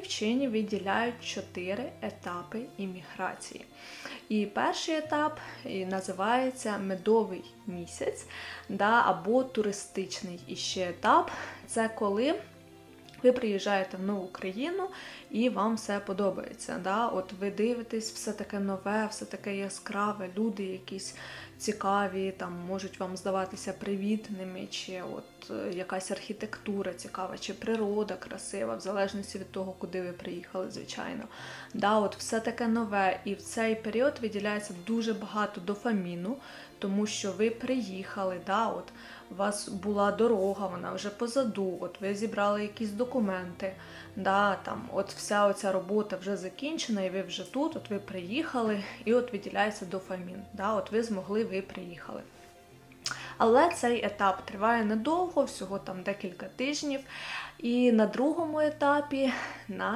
Вчені виділяють чотири етапи імміграції. І перший етап називається медовий місяць да, або туристичний іще етап. Це коли ви приїжджаєте в нову країну і вам все подобається. Да? От ви дивитесь, все таке нове, все таке яскраве, люди якісь цікаві, там можуть вам здаватися привітними, чи от е, якась архітектура цікава, чи природа красива, в залежності від того, куди ви приїхали, звичайно. Да, от все таке нове, і в цей період виділяється дуже багато дофаміну, тому що ви приїхали, да, от у вас була дорога, вона вже позаду, от ви зібрали якісь документи, да, там, от вся оця робота вже закінчена, і ви вже тут, от ви приїхали, і от виділяється дофамін. Да, от ви змогли, ви приїхали. Але цей етап триває недовго, всього там декілька тижнів. І на другому етапі нас